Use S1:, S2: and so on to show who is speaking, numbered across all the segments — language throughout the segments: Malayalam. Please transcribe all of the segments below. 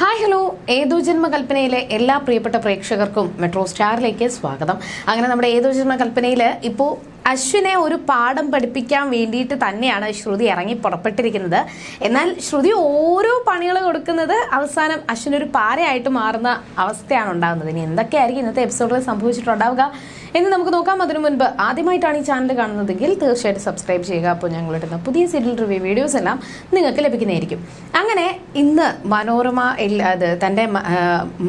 S1: Hi hello. ഏതോ ജന്മകൽപ്പനയിലെ എല്ലാ പ്രിയപ്പെട്ട പ്രേക്ഷകർക്കും മെട്രോ സ്റ്റാറിലേക്ക് സ്വാഗതം. അങ്ങനെ നമ്മുടെ ഏതോ ജന്മകൽപ്പനയിൽ ഇപ്പോൾ അശ്വിനെ ഒരു പാഠം പഠിപ്പിക്കാൻ വേണ്ടിയിട്ട് തന്നെയാണ് ശ്രുതി ഇറങ്ങി പുറപ്പെട്ടിരിക്കുന്നത്. എന്നാൽ ശ്രുതി ഓരോ പണികൾ കൊടുക്കുന്നത് അവസാനം അശ്വിൻ ഒരു പാരയായിട്ട് മാറുന്ന അവസ്ഥയാണ് ഉണ്ടാകുന്നത്. ഇനി എന്തൊക്കെയായിരിക്കും ഇന്നത്തെ എപ്പിസോഡിൽ സംഭവിച്ചിട്ടുണ്ടാവുക എന്ന് നമുക്ക് നോക്കാം. അതിനു മുൻപ് ആദ്യമായിട്ടാണ് ഈ ചാനൽ കാണുന്നതെങ്കിൽ തീർച്ചയായിട്ടും സബ്സ്ക്രൈബ് ചെയ്യുക. അപ്പോൾ ഞങ്ങളിടുന്ന പുതിയ സീരിയൽ റിവ്യൂ വീഡിയോസ് എല്ലാം നിങ്ങൾക്ക് ലഭിക്കുന്നതായിരിക്കും. അങ്ങനെ ഇന്ന് മനോരമ അത് തന്റെ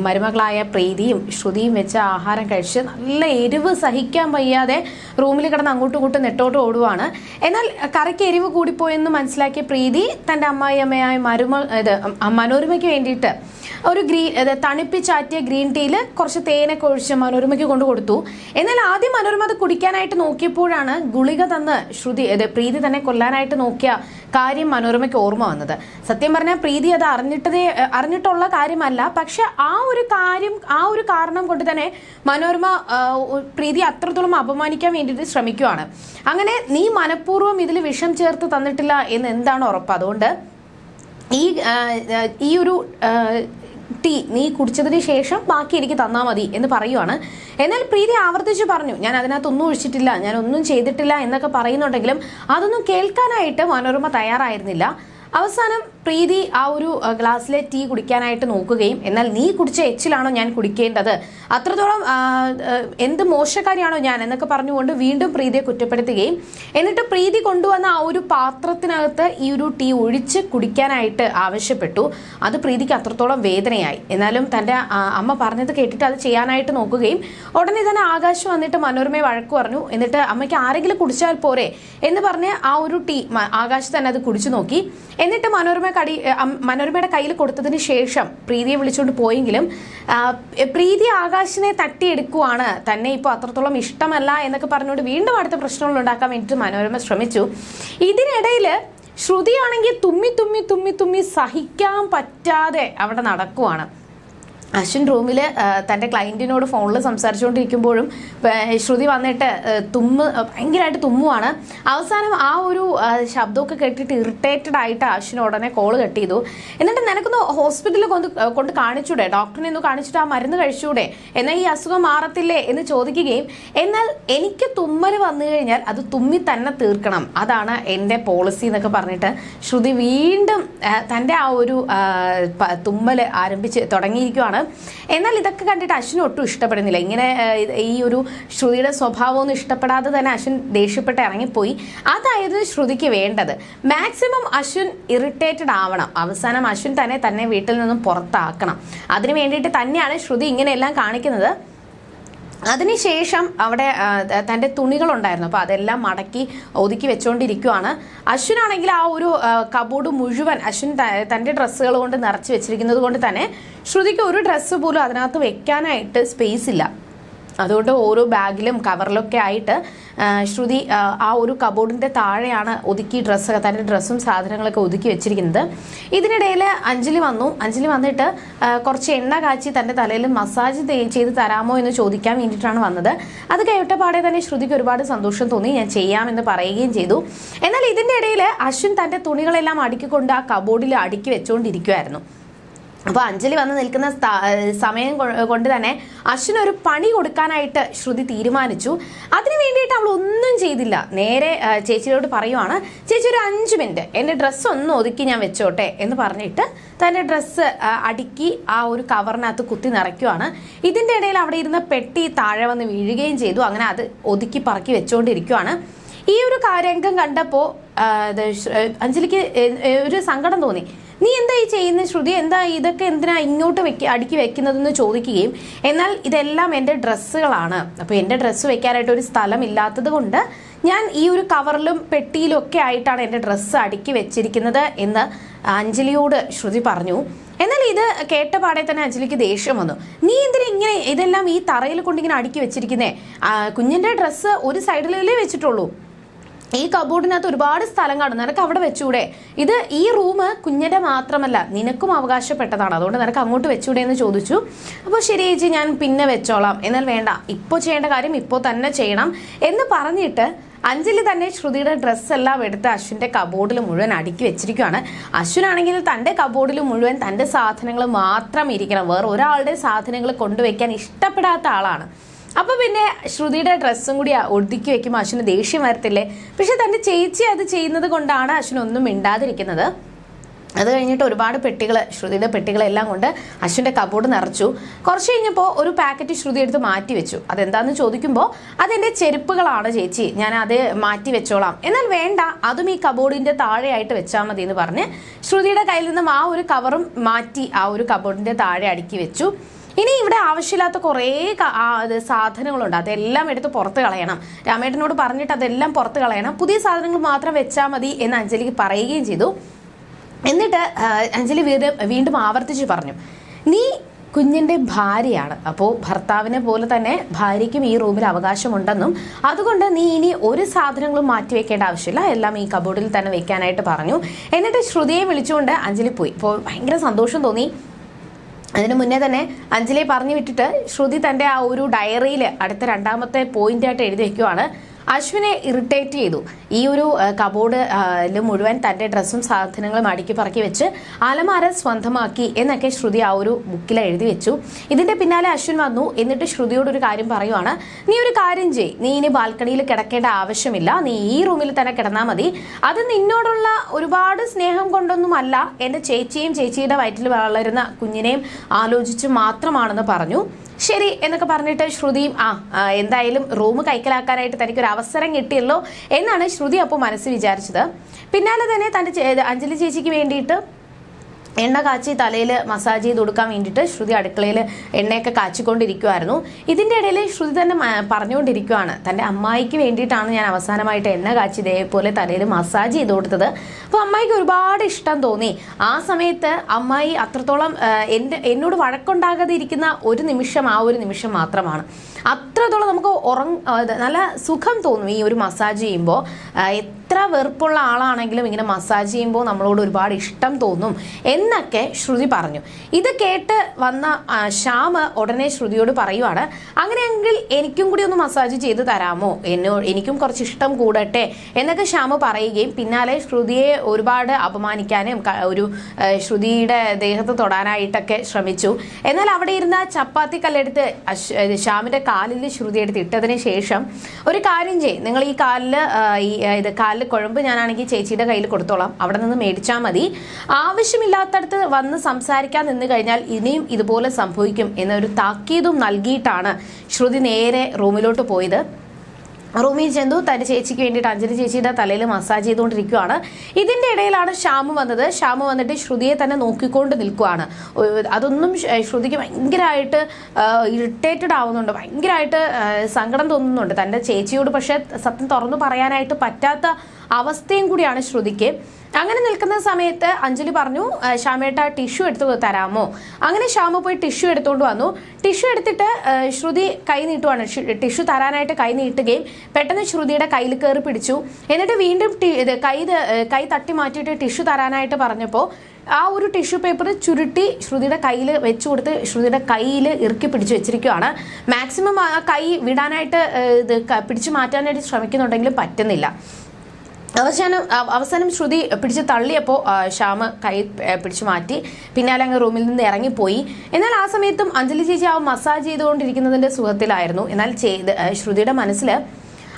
S1: മരുമകളായ പ്രീതിയും ശ്രുതിയും വെച്ച ആഹാരം കഴിച്ച് നല്ല എരിവ് സഹിക്കാൻ വയ്യാതെ റൂമിൽ കിടന്ന് അങ്ങോട്ടും ഇങ്ങോട്ടും നെട്ടോട്ട് ഓടുവാണ്. എന്നാൽ കറിക്ക് എരിവ് കൂടിപ്പോയെന്ന് മനസ്സിലാക്കിയ പ്രീതി തന്റെ അമ്മായി അമ്മയായ മരുമ ഇത് മനോരമയ്ക്ക് വേണ്ടിയിട്ട് ഒരു ഗ്രീൻ തണുപ്പിച്ചാറ്റിയ ഗ്രീൻ ടീയിൽ കുറച്ച് തേനൊക്കെ ഒഴിച്ച് മനോരമയ്ക്ക് കൊണ്ടു കൊടുത്തു. എന്നാൽ ആദ്യം മനോരമ അത് കുടിക്കാനായിട്ട് നോക്കിയപ്പോഴാണ് ഗുളിക തന്ന് ശ്രുതി പ്രീതി തന്നെ കൊല്ലാനായിട്ട് നോക്കിയ കാര്യം മനോരമയ്ക്ക് ഓർമ്മ വന്നത്. സത്യം പറഞ്ഞാൽ പ്രീതി അത് അറിഞ്ഞിട്ടതേ അറിഞ്ഞിട്ടുള്ള കാര്യമല്ല. പക്ഷെ ആ ഒരു കാര്യം ആ ഒരു കാരണം കൊണ്ട് തന്നെ മനോരമ പ്രീതി അത്രത്തോളം അപമാനിക്കാൻ വേണ്ടിയിട്ട് ശ്രമിക്കുവാണ്. അങ്ങനെ നീ മനഃപൂർവം ഇതിൽ വിഷം ചേർത്ത് തന്നിട്ടില്ല എന്ന് എന്താണ് ഉറപ്പ്? അതുകൊണ്ട് ഈ ഈ ഒരു ടീ നീ കുടിച്ചതിന് ശേഷം ബാക്കി എനിക്ക് തന്നാൽ മതി എന്ന് പറയുവാണ്. എന്നാൽ പ്രീതി ആവർത്തിച്ച് പറഞ്ഞു ഞാൻ അതിനകത്തൊന്നും ഒഴിച്ചിട്ടില്ല ഞാൻ ഒന്നും ചെയ്തിട്ടില്ല എന്നൊക്കെ പറയുന്നുണ്ടെങ്കിലും അതൊന്നും കേൾക്കാനായിട്ട് മനോരമ തയ്യാറായിരുന്നില്ല. അവസാനം പ്രീതി ആ ഒരു ഗ്ലാസ്സിലെ ടീ കുടിക്കാനായിട്ട് നോക്കുകയും എന്നാൽ നീ കുടിച്ച എച്ചിലാണോ ഞാൻ കുടിക്കേണ്ടത്? അത്രത്തോളം എന്ത് മോശക്കാരിയാണോ ഞാൻ എന്നൊക്കെ പറഞ്ഞുകൊണ്ട് വീണ്ടും പ്രീതിയെ കുറ്റപ്പെടുത്തുകയും എന്നിട്ട് പ്രീതി കൊണ്ടുവന്ന ആ ഒരു പാത്രത്തിനകത്ത് ഈ ഒരു ടീ ഒഴിച്ച് കുടിക്കാനായിട്ട് ആവശ്യപ്പെട്ടു. അത് പ്രീതിക്ക് അത്രത്തോളം വേദനയായി. എന്നാലും തന്റെ അമ്മ പറഞ്ഞത് കേട്ടിട്ട് അത് ചെയ്യാനായിട്ട് നോക്കുകയും ഉടനെ തന്നെ ആകാശ് വന്നിട്ട് മനോരമയെ വഴക്ക് പറഞ്ഞു. എന്നിട്ട് അമ്മയ്ക്ക് ആരെങ്കിലും കുടിച്ചാൽ പോരെ എന്ന് പറഞ്ഞ് ആ ഒരു ടീ ആകാശ് തന്നെ അത് കുടിച്ചു നോക്കി. എന്നിട്ട് മനോരമ കടി മനോരമയുടെ കയ്യിൽ കൊടുത്തതിന് ശേഷം പ്രീതിയെ വിളിച്ചുകൊണ്ട് പോയെങ്കിലും പ്രീതി ആകാശിനെ തട്ടിയെടുക്കുവാണ്. തന്നെ ഇപ്പോൾ അത്രത്തോളം ഇഷ്ടമല്ല എന്നൊക്കെ പറഞ്ഞുകൊണ്ട് വീണ്ടും അടുത്ത പ്രശ്നങ്ങൾ ഉണ്ടാക്കാൻ വേണ്ടിയിട്ട് മനോരമ ശ്രമിച്ചു. ഇതിനിടയിൽ ശ്രുതിയാണെങ്കിൽ തുമ്മി തുമ്മി തുമ്മി തുമ്മി സഹിക്കാൻ പറ്റാതെ അവിടെ നടക്കുവാണ്. അശ്വിൻ റൂമിൽ തന്റെ ക്ലയന്റിനോട് ഫോണിൽ സംസാരിച്ചുകൊണ്ടിരിക്കുമ്പോഴും ശ്രുതി വന്നിട്ട് തുമ്മ് ഭയങ്കരമായിട്ട് തുമ്മുവാണ്. അവസാനം ആ ഒരു ശബ്ദമൊക്കെ കേട്ടിട്ട് ഇറിറ്റേറ്റഡ് ആയിട്ട് അശ്വിൻ ഉടനെ കോൾ കട്ട് ചെയ്തു. എന്നിട്ട് നിനക്കൊന്ന് ഹോസ്പിറ്റലിൽ കൊണ്ട് കൊണ്ട് കാണിച്ചൂടെ? ഡോക്ടറിനെ ഒന്ന് കാണിച്ചിട്ട് ആ മരുന്ന് കഴിച്ചൂടെ? എന്നാൽ ഈ അസുഖം മാറത്തില്ലേ എന്ന് ചോദിക്കുകയും എന്നാൽ എനിക്ക് തുമ്മൽ വന്നു കഴിഞ്ഞാൽ അത് തുമ്മി തന്നെ തീർക്കണം. അതാണ് എന്റെ പോളിസി എന്നൊക്കെ പറഞ്ഞിട്ട് ശ്രുതി വീണ്ടും തന്റെ ആ ഒരു തുമ്മൽ ആരംഭിച്ച് തുടങ്ങിയിരിക്കുവാണ് എന്നാൽ ഇതൊക്കെ കണ്ടിട്ട് അശ്വിന് ഒട്ടും ഇഷ്ടപ്പെടുന്നില്ല. ഇങ്ങനെ ഈ ഒരു ശ്രുതിയുടെ സ്വഭാവമൊന്നും ഇഷ്ടപ്പെടാതെ തന്നെ അശ്വിൻ ദേഷ്യപ്പെട്ട് ഇറങ്ങിപ്പോയി. അതായിരുന്നു ശ്രുതിക്ക് വേണ്ടത്. മാക്സിമം അശ്വിൻ ഇറിറ്റേറ്റഡ് ആവണം. അവസാനം അശ്വിൻ തന്നെ തന്നെ വീട്ടിൽ നിന്നും പുറത്താക്കണം. അതിനു വേണ്ടിയിട്ട് തന്നെയാണ് ശ്രുതി ഇങ്ങനെയെല്ലാം കാണിക്കുന്നത്. അതിനുശേഷം അവിടെ തന്റെ തുണികളുണ്ടായിരുന്നു. അപ്പോൾ അതെല്ലാം മടക്കി ഒതുക്കി വെച്ചുകൊണ്ടിരിക്കുവാണ് അശ്വിനാണെങ്കിൽ ആ ഒരു കബോർഡ് മുഴുവൻ അശ്വിൻ തന്റെ ഡ്രസ്സുകൾ കൊണ്ട് നിറച്ച് വെച്ചിരിക്കുന്നത് കൊണ്ട് തന്നെ ശ്രുതിക്ക് ഒരു ഡ്രസ്സ് പോലും അതിനകത്ത് വെക്കാനായിട്ട് സ്പേസ് ഇല്ല. അതുകൊണ്ട് ഓരോ ബാഗിലും കവറിലൊക്കെ ആയിട്ട് ശ്രുതി ആ, ഒരു കബോർഡിന്റെ താഴെയാണ് ഒതുക്കി ഡ്രസ്സ് തന്റെ ഡ്രസ്സും സാധനങ്ങളൊക്കെ ഒതുക്കി വെച്ചിരിക്കുന്നത്. ഇതിനിടയിൽ അഞ്ജലി വന്നു. അഞ്ജലി വന്നിട്ട് കുറച്ച് എണ്ണ കാച്ചി തന്റെ തലയിൽ മസാജ് ചെയ്ത് തരാമോ എന്ന് ചോദിക്കാൻ വേണ്ടിയിട്ടാണ് വന്നത്. അത് കേട്ട പാടെ തന്നെ ശ്രുതിക്ക് ഒരുപാട് സന്തോഷം തോന്നി. ഞാൻ ചെയ്യാമെന്ന് പറയുകയും ചെയ്തു. എന്നാൽ ഇതിന്റെ ഇടയിൽ അശ്വിൻ തന്റെ തുണികളെല്ലാം അടുക്കിക്കൊണ്ട് ആ കബോർഡിൽ അടുക്കി വെച്ചുകൊണ്ടിരിക്കുമായിരുന്നു അപ്പോൾ അഞ്ജലി വന്ന് നിൽക്കുന്ന സമയം കൊണ്ട് തന്നെ അശ്വിന് ഒരു പണി കൊടുക്കാനായിട്ട് ശ്രുതി തീരുമാനിച്ചു. അതിന് വേണ്ടിയിട്ട് അവൾ ഒന്നും ചെയ്തില്ല. നേരെ ചേച്ചിയോട് പറയുവാണ് ചേച്ചി ഒരു അഞ്ച് മിനിറ്റ് എന്റെ ഡ്രസ്സ് ഒന്ന് ഒതുക്കി ഞാൻ വെച്ചോട്ടെ എന്ന് പറഞ്ഞിട്ട് തന്റെ ഡ്രസ്സ് അടുക്കി ആ ഒരു കവറിനകത്ത് കുത്തി നിറയ്ക്കുവാണ്. ഇതിന്റെ ഇടയിൽ അവിടെ ഇരുന്ന പെട്ടി താഴെ വന്ന് വീഴുകയും ചെയ്തു. അങ്ങനെ അത് ഒതുക്കി പറക്കി വെച്ചുകൊണ്ടിരിക്കുവാണ് ഈ ഒരു കാര്യംഗം കണ്ടപ്പോൾ അഞ്ജലിക്ക് ഒരു സങ്കടം തോന്നി. നീ എന്താ ഈ ചെയ്യുന്ന ശ്രുതി? എന്താ ഇതൊക്കെ എന്തിനാ ഇങ്ങോട്ട് വെക്ക അടുക്കി വെക്കുന്നതെന്ന് ചോദിക്കുകയും എന്നാൽ ഇതെല്ലാം എന്റെ ഡ്രസ്സുകളാണ്. അപ്പോൾ എന്റെ ഡ്രസ്സ് വെക്കാനായിട്ട് ഒരു സ്ഥലം ഇല്ലാത്തത് കൊണ്ട് ഞാൻ ഈ ഒരു കവറിലും പെട്ടിയിലും ഒക്കെ ആയിട്ടാണ് എന്റെ ഡ്രസ്സ് അടുക്കി വെച്ചിരിക്കുന്നത് എന്ന് അഞ്ജലിയോട് ശ്രുതി പറഞ്ഞു. എന്നാൽ ഇത് കേട്ട പാടെ തന്നെ അഞ്ജലിക്ക് ദേഷ്യം വന്നു. നീ എന്തിനാ ഇങ്ങനെ ഇതെല്ലാം ഈ തറയിൽ കൊണ്ടിങ്ങനെ അടുക്കി വെച്ചിരിക്കുന്നേ? കുഞ്ഞിന്റെ ഡ്രസ്സ് ഒരു സൈഡിലല്ലേ വെച്ചിട്ടുള്ളൂ. ഈ കബോർഡിനകത്ത് ഒരുപാട് സ്ഥലം കാണും നിനക്ക് അവിടെ വെച്ചൂടെ? ഇത് ഈ റൂം കുഞ്ഞിന്റെ മാത്രമല്ല നിനക്കും അവകാശപ്പെട്ടതാണ്. അതുകൊണ്ട് നിനക്ക് അങ്ങോട്ട് വെച്ചൂടെ എന്ന് ചോദിച്ചു. അപ്പോൾ ശരി ചേച്ചി ഞാൻ പിന്നെ വെച്ചോളാം. എന്നാൽ വേണ്ട ഇപ്പോൾ ചെയ്യേണ്ട കാര്യം ഇപ്പോൾ തന്നെ ചെയ്യണം എന്ന് പറഞ്ഞിട്ട് അഞ്ജലി തന്നെ ശ്രുതിയുടെ ഡ്രസ്സെല്ലാം എടുത്ത് അശ്വിന്റെ കബോർഡിൽ മുഴുവൻ അടുക്കി വെച്ചിരിക്കുകയാണ് അശ്വിനാണെങ്കിൽ തന്റെ കബോർഡിൽ മുഴുവൻ തന്റെ സാധനങ്ങൾ മാത്രം ഇരിക്കണം. വേറെ ഒരാളുടെ സാധനങ്ങൾ കൊണ്ടുവയ്ക്കാൻ ഇഷ്ടപ്പെടാത്ത ആളാണ്. അപ്പൊ പിന്നെ ശ്രുതിയുടെ ഡ്രസ്സും കൂടി ഒതുക്കി വെക്കുമ്പോൾ അശ്വിന് ദേഷ്യം വരത്തില്ലേ? പക്ഷെ തന്റെ ചേച്ചി അത് ചെയ്യുന്നത് കൊണ്ടാണ് അശ്വിൻ ഒന്നും മിണ്ടാതിരിക്കുന്നത്. അത് കഴിഞ്ഞിട്ട് ഒരുപാട് പെട്ടികൾ ശ്രുതിയുടെ പെട്ടികളെല്ലാം കൊണ്ട് അശ്വിന്റെ കബോർഡ് നിറച്ചു. കുറച്ച് കഴിഞ്ഞപ്പോൾ ഒരു പാക്കറ്റ് ശ്രുതി എടുത്ത് മാറ്റി വെച്ചു. അതെന്താന്ന് ചോദിക്കുമ്പോൾ അതെന്റെ ചെരുപ്പുകളാണ് ചേച്ചി. ഞാൻ അത് മാറ്റി വെച്ചോളാം. എന്നാൽ വേണ്ട അതും ഈ കബോർഡിന്റെ താഴെയായിട്ട് വെച്ചാൽ മതി എന്ന് പറഞ്ഞ് ശ്രുതിയുടെ കയ്യിൽ നിന്നും ആ ഒരു കവറും മാറ്റി ആ ഒരു കബോർഡിന്റെ താഴെ അടുക്കി വെച്ചു. ഇനി ഇവിടെ ആവശ്യമില്ലാത്ത കുറേ സാധനങ്ങളുണ്ട്. അതെല്ലാം എടുത്ത് പുറത്ത് കളയണം. രാമേട്ടനോട് പറഞ്ഞിട്ട് അതെല്ലാം പുറത്ത് കളയണം. പുതിയ സാധനങ്ങൾ മാത്രം വെച്ചാൽ മതി എന്ന് അഞ്ജലിക്ക് പറയുകയും ചെയ്തു. എന്നിട്ട് അഞ്ജലി വീണ്ടും വീണ്ടും ആവർത്തിച്ച് പറഞ്ഞു. നീ കുഞ്ഞിന്റെ ഭാര്യയാണ്. അപ്പോൾ ഭർത്താവിനെ പോലെ തന്നെ ഭാര്യയ്ക്കും ഈ റൂമിൽ അവകാശമുണ്ടെന്നും അതുകൊണ്ട് നീ ഇനി ഒരു സാധനങ്ങളും മാറ്റി വെക്കേണ്ട ആവശ്യമില്ല. എല്ലാം ഈ കബോർഡിൽ തന്നെ വെക്കാനായിട്ട് പറഞ്ഞു. എന്നിട്ട് ശ്രുതിയെ വിളിച്ചുകൊണ്ട് അഞ്ജലി പോയി. അപ്പോൾ ഭയങ്കര സന്തോഷം തോന്നി. അതിന് മുന്നേ തന്നെ അഞ്ജലിയെ പറഞ്ഞു വിട്ടിട്ട് ശ്രുതി തന്റെ ആ ഒരു ഡയറിയിൽ അടുത്ത രണ്ടാമത്തെ പോയിന്റായിട്ട് എഴുതി വെക്കുവാണ്. അശ്വിനെ ഇറിറ്റേറ്റ് ചെയ്തു. ഈ ഒരു കബോർഡ് മുഴുവൻ തന്റെ ഡ്രസ്സും സാധനങ്ങളും അടുക്കി പറക്കി വെച്ച് അലമാര സ്വന്തമാക്കി എന്നൊക്കെ ശ്രുതി ആ ഒരു ബുക്കിൽ എഴുതി വെച്ചു. ഇതിന്റെ പിന്നാലെ അശ്വിൻ വന്നു. എന്നിട്ട് ശ്രുതിയോട് ഒരു കാര്യം പറയുവാണ്. നീ ഒരു കാര്യം ചെയ് നീ ഇനി ബാൽക്കണിയിൽ കിടക്കേണ്ട ആവശ്യമില്ല. നീ ഈ റൂമിൽ തന്നെ കിടന്നാൽ മതി. അത് നിന്നോടുള്ള ഒരുപാട് സ്നേഹം കൊണ്ടൊന്നും അല്ല എന്റെ ചേച്ചിയും ചേച്ചിയുടെ വയറ്റിൽ വളരുന്ന കുഞ്ഞിനെയും ആലോചിച്ച് മാത്രമാണെന്ന് പറഞ്ഞു. ശരി എന്നൊക്കെ പറഞ്ഞിട്ട് ശ്രുതിയും ആ എന്തായാലും റൂം കൈക്കലാക്കാനായിട്ട് തനിക്ക് ഒരു അവസരം കിട്ടിയല്ലോ എന്നാണ് ശ്രുതി അപ്പോൾ മനസ്സ് വിചാരിച്ചത്. പിന്നാലെ തന്നെ തന്റെ അഞ്ജലി ചേച്ചിക്ക് വേണ്ടിയിട്ട് എണ്ണ കാച്ചി തലയിൽ മസാജ് ചെയ്ത് കൊടുക്കാൻ വേണ്ടിയിട്ട് ശ്രുതി അടുക്കളയിൽ എണ്ണയൊക്കെ കാച്ചിക്കൊണ്ടിരിക്കുമായിരുന്നു ഇതിന്റെ ഇടയിൽ ശ്രുതി തന്നെ പറഞ്ഞുകൊണ്ടിരിക്കുകയാണ് തന്റെ അമ്മായിക്ക് വേണ്ടിയിട്ടാണ് ഞാൻ അവസാനമായിട്ട് എണ്ണ കാച്ചി ഇതേപോലെ തലയിൽ മസാജ് ചെയ്ത് കൊടുത്തത്. അപ്പോൾ അമ്മായിക്ക് ഒരുപാട് ഇഷ്ടം തോന്നി. ആ സമയത്ത് അമ്മായി അത്രത്തോളം എന്റെ എന്നോട് വഴക്കുണ്ടാകാതെ ഇരിക്കുന്ന ഒരു നിമിഷം ആ ഒരു നിമിഷം മാത്രമാണ്. അത്രത്തോളം നമുക്ക് ഉറങ്ങ നല്ല സുഖം തോന്നും ഈ ഒരു മസാജ് ചെയ്യുമ്പോൾ എത്ര വെറുപ്പുള്ള ആളാണെങ്കിലും ഇങ്ങനെ മസാജ് ചെയ്യുമ്പോൾ നമ്മളോട് ഒരുപാട് ഇഷ്ടം തോന്നും എന്നൊക്കെ ശ്രുതി പറഞ്ഞു. ഇത് കേട്ട് വന്ന ശ്യാമ് ഉടനെ ശ്രുതിയോട് പറയുവാണ് അങ്ങനെയെങ്കിൽ എനിക്കും കൂടി ഒന്ന് മസാജ് ചെയ്ത് തരാമോ? എന്നോ എനിക്കും കുറച്ച് ഇഷ്ടം കൂടട്ടെ? എന്നൊക്കെ ശ്യാമ് പറയുകയും പിന്നാലെ ശ്രുതിയെ ഒരുപാട് അപമാനിക്കാനും ഒരു ശ്രുതിയുടെ ദേഹത്ത് തൊടാനായിട്ടൊക്കെ ശ്രമിച്ചു. എന്നാൽ അവിടെ ഇരുന്ന ചപ്പാത്തി കല്ലെടുത്ത് ശ്യാമിന്റെ കാലിൽ ശ്രുതി എടുത്ത് ഇട്ടതിന് ശേഷം ഒരു കാര്യം ചെയ്യും. നിങ്ങൾ ഈ കാലിൽ ഈ ഇത് കാലിൽ കുഴമ്പ് ഞാനാണെങ്കിൽ ചേച്ചിയുടെ കയ്യിൽ കൊടുത്തോളാം. അവിടെ നിന്ന് മേടിച്ചാൽ മതി. ആവശ്യമില്ലാത്തടത്ത് വന്ന് സംസാരിക്കാൻ നിന്ന് കഴിഞ്ഞാൽ ഇനിയും ഇതുപോലെ സംഭവിക്കും എന്നൊരു താക്കീതും നൽകിയിട്ടാണ് ശ്രുതി നേരെ റൂമിലോട്ട് പോയത്. റൂമിൽ ചെന്നു തന്റെ ചേച്ചിക്ക് വേണ്ടിയിട്ട് അഞ്ജലി ചേച്ചിയുടെ തലയിൽ മസാജ് ചെയ്തുകൊണ്ടിരിക്കുകയാണ്. ഇതിന്റെ ഇടയിലാണ് ശ്യാമു വന്നത്. ശ്യാമു വന്നിട്ട് ശ്രുതിയെ തന്നെ നോക്കിക്കൊണ്ട് നിൽക്കുകയാണ്. അതൊന്നും ശ്ര- ശ്രുതിക്ക് ഭയങ്കരമായിട്ട് ഇറിറ്റേറ്റഡ് ആവുന്നുണ്ട്. ഭയങ്കരമായിട്ട് സങ്കടം തോന്നുന്നുണ്ട് തന്റെ ചേച്ചിയോട്. പക്ഷെ സത്യം തുറന്നു പറയാനായിട്ട് പറ്റാത്ത അവസ്ഥയും കൂടിയാണ് ശ്രുതിക്ക്. അങ്ങനെ നിൽക്കുന്ന സമയത്ത് അഞ്ജലി പറഞ്ഞു "ആ, ശ്യാമേട്ട ടിഷ്യൂ എടുത്ത് തരാമോ? അങ്ങനെ ശ്യാമ പോയി ടിഷ്യൂ എടുത്തുകൊണ്ട് വന്നു. ടിഷ്യൂ എടുത്തിട്ട് ശ്രുതി കൈ നീട്ടുവാണ്. ടിഷ്യൂ തരാനായിട്ട് കൈ നീട്ടുകയും പെട്ടെന്ന് ശ്രുതിയുടെ കയ്യിൽ കയറി പിടിച്ചു. എന്നിട്ട് വീണ്ടും കൈ കൈ തട്ടി മാറ്റിയിട്ട് ടിഷ്യൂ തരാനായിട്ട് പറഞ്ഞപ്പോൾ ആ ഒരു ടിഷ്യൂ പേപ്പർ ചുരുട്ടി ശ്രുതിയുടെ കയ്യിൽ വെച്ചു കൊടുത്ത് ശ്രുതിയുടെ കയ്യിൽ ഇറുക്കി പിടിച്ചു വെച്ചിരിക്കുകയാണ് മാക്സിമം ആ കൈ വിടാനായിട്ട് ഇത് പിടിച്ചു മാറ്റാനായിട്ട് ശ്രമിക്കുന്നുണ്ടെങ്കിലും പറ്റുന്നില്ല. അവസാനം അവസാനം ശ്രുതി പിടിച്ച് തള്ളിയപ്പോൾ ശ്യാമ കൈ പിടിച്ചു മാറ്റി. പിന്നാലെ അങ്ങ് റൂമിൽ നിന്ന് ഇറങ്ങിപ്പോയി. എന്നാൽ ആ സമയത്തും അഞ്ജലി ചേച്ചി ആ മസാജ് ചെയ്തുകൊണ്ടിരിക്കുന്നതിന്റെ സുഖത്തിലായിരുന്നു. എന്നാൽ ചെയ്ത് ശ്രുതിയുടെ മനസ്സിൽ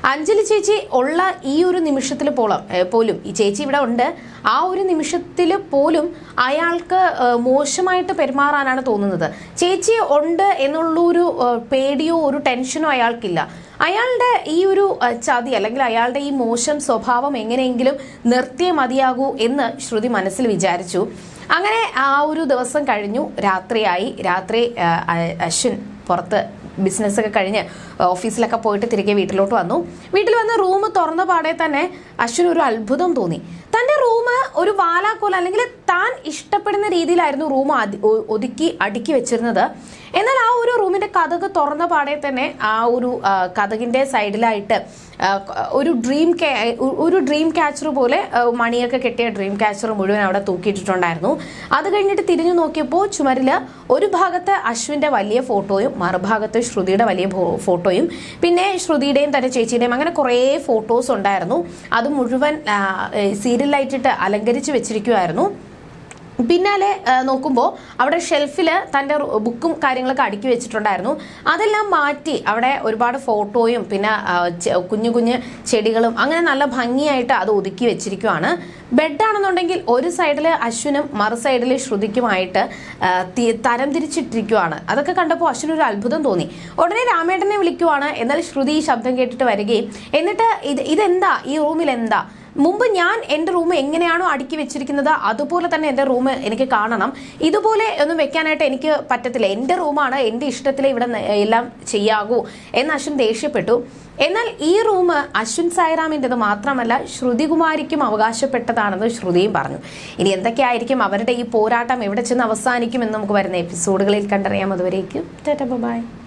S1: അഞ്ജലി ചേച്ചി ഉള്ള ഈ ഒരു നിമിഷത്തിൽ പോളം പോലും ഈ ചേച്ചി ഇവിടെ ഉണ്ട്. ആ ഒരു നിമിഷത്തിൽ പോലും അയാൾക്ക് മോശമായിട്ട് പെരുമാറാനാണ് തോന്നുന്നത്. ചേച്ചി ഉണ്ട് എന്നുള്ളൊരു പേടിയോ ഒരു ടെൻഷനോ അയാൾക്കില്ല. അയാളുടെ ഈ ഒരു ചതി അല്ലെങ്കിൽ അയാളുടെ ഈ മോശം സ്വഭാവം എങ്ങനെയെങ്കിലും നിർത്തിയേ മതിയാകൂ എന്ന് ശ്രുതി മനസ്സിൽ വിചാരിച്ചു. അങ്ങനെ ആ ഒരു ദിവസം കഴിഞ്ഞു. രാത്രിയായി. രാത്രി അശ്വിൻ പുറത്ത് ബിസിനസ്സൊക്കെ കഴിഞ്ഞ് ഓഫീസിലൊക്കെ പോയിട്ട് തിരികെ വീട്ടിലോട്ട് വന്നു. വീട്ടിൽ വന്ന് റൂം തുറന്ന പാടെ തന്നെ അശ്വിൻ ഒരു അത്ഭുതം തോന്നി. തന്റെ റൂം ഒരു വാലാക്കോല അല്ലെങ്കിൽ താൻ ഇഷ്ടപ്പെടുന്ന രീതിയിലായിരുന്നു റൂം ഒതുക്കി അടുക്കി വെച്ചിരുന്നത്. എന്നാൽ ആ ഒരു റൂമിന്റെ കഥക് തുറന്ന പാടെ തന്നെ ആ ഒരു കഥകിന്റെ സൈഡിലായിട്ട് ഒരു ഡ്രീം ഒരു ഡ്രീം ക്യാച്ചർ പോലെ മണിയൊക്കെ കെട്ടിയ ഡ്രീം ക്യാച്ചർ മുഴുവൻ അവിടെ തൂക്കിയിട്ടിട്ടുണ്ടായിരുന്നു. അത് കഴിഞ്ഞിട്ട് തിരിഞ്ഞു നോക്കിയപ്പോൾ ചുമരിൽ ഒരു ഭാഗത്ത് അശ്വിന്റെ വലിയ ഫോട്ടോയും മറുഭാഗത്ത് ശ്രുതിയുടെ വലിയ ഫോട്ടോയും പിന്നെ ശ്രുതിയുടെയും തന്റെ ചേച്ചിയുടെയും അങ്ങനെ കുറേ ഫോട്ടോസ് ഉണ്ടായിരുന്നു. അത് മുഴുവൻ സീരിയൽ ലൈറ്റിട്ട് അലങ്കരിച്ച് വെച്ചിരിക്കുമായിരുന്നു പിന്നാലെ നോക്കുമ്പോൾ അവിടെ ഷെൽഫിൽ തന്റെ ബുക്കും കാര്യങ്ങളൊക്കെ അടുക്കി വെച്ചിട്ടുണ്ടായിരുന്നു. അതെല്ലാം മാറ്റി അവിടെ ഒരുപാട് ഫോട്ടോയും പിന്നെ കുഞ്ഞു കുഞ്ഞു ചെടികളും അങ്ങനെ നല്ല ഭംഗിയായിട്ട് അത് ഒതുക്കി വെച്ചിരിക്കുവാണ്. ബെഡാണെന്നുണ്ടെങ്കിൽ ഒരു സൈഡിൽ അശ്വിനും മറു സൈഡിൽ ശ്രുതിക്കുമായിട്ട് തരം തിരിച്ചിട്ടിരിക്കുവാണ്. അതൊക്കെ കണ്ടപ്പോൾ അശ്വിന് ഒരു അത്ഭുതം തോന്നി. ഉടനെ രാമേട്ടനെ വിളിക്കുവാണ്. എന്നാൽ ശ്രുതി ഈ ശബ്ദം കേട്ടിട്ട് വരികയും എന്നിട്ട് ഇത് ഇതെന്താ? ഈ റൂമിൽ എന്താ മുമ്പ് ഞാൻ എന്റെ റൂം എങ്ങനെയാണോ അടുക്കി വെച്ചിരിക്കുന്നത് അതുപോലെ തന്നെ എന്റെ റൂം എനിക്ക് കാണണം. ഇതുപോലെ ഒന്നും വെക്കാനായിട്ട് എനിക്ക് പറ്റത്തില്ല. എന്റെ റൂമാണ് എന്റെ ഇഷ്ടത്തിൽ ഇവിടെ എല്ലാം ചെയ്യാകൂ എന്ന് അശ്വിൻ ദേഷ്യപ്പെട്ടു. എന്നാൽ ഈ റൂം അശ്വിൻ സായിറാമിന്റെത് മാത്രമല്ല ശ്രുതികുമാരിക്കും അവകാശപ്പെട്ടതാണെന്ന് ശ്രുതിയും പറഞ്ഞു. ഇനി എന്തൊക്കെയായിരിക്കും അവരുടെ ഈ പോരാട്ടം എവിടെ ചെന്ന് അവസാനിക്കും എന്ന് നമുക്ക് വരുന്ന എപ്പിസോഡുകളിൽ കണ്ടറിയാം. അതുവരേക്കും. ബൈ.